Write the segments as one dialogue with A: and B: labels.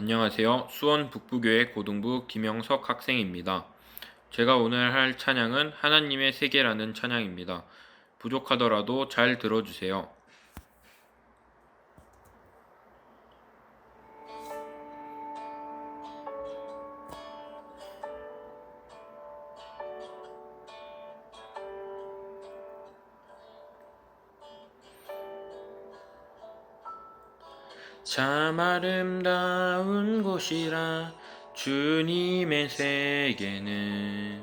A: 안녕하세요. 수원 북부교회 고등부 김영석 학생입니다. 제가 오늘 할 찬양은 하나님의 세계라는 찬양입니다. 부족하더라도 잘 들어주세요. 참 아름다운 곳이라 주님의 세계는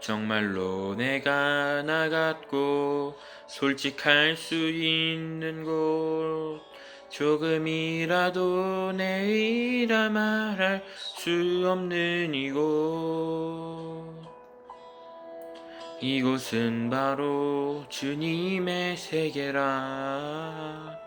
A: 정말로 내가 나갔고 솔직할 수 있는 곳. 조금이라도 내일아 말할 수 없는 이곳. 이곳은 바로 주님의 세계라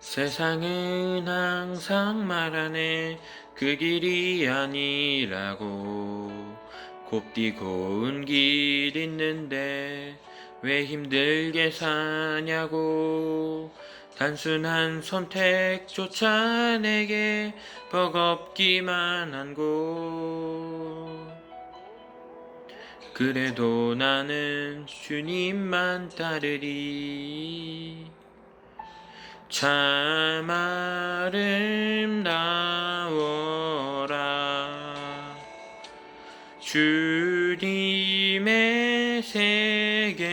A: 세상은 항상 말하네 그 길이 아니라고. 곱디 고운 길 있는데 왜 힘들게 사냐고. 단순한 선택조차 내게 버겁기만 한 곳 그래도 나는 주님만 따르리 참 아름다워라. 주님의 세계는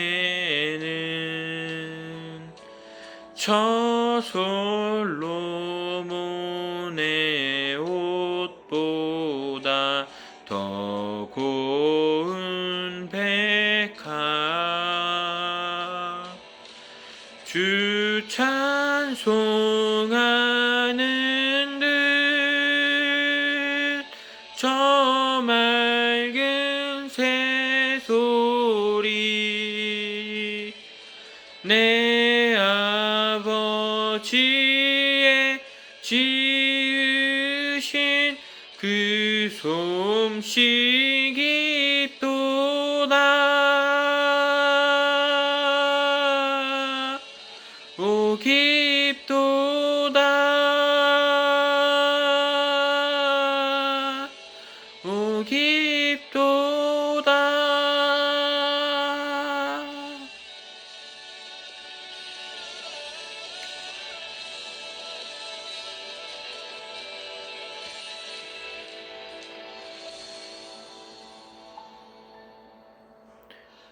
A: 저 솔로몬의 옷보다 더 고 찬송하는 듯저 맑은 새소리 내 아버지의 지으신 그 솜씨기 또다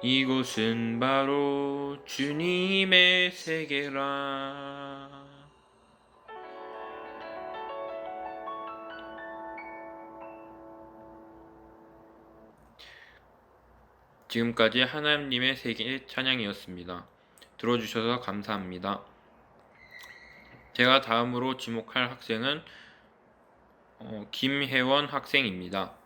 A: 이곳은 바로 주님의 세계라. 지금까지 하나님의 세계 찬양이었습니다. 들어주셔서 감사합니다. 제가 다음으로 지목할 학생은 어, 김혜원 학생입니다.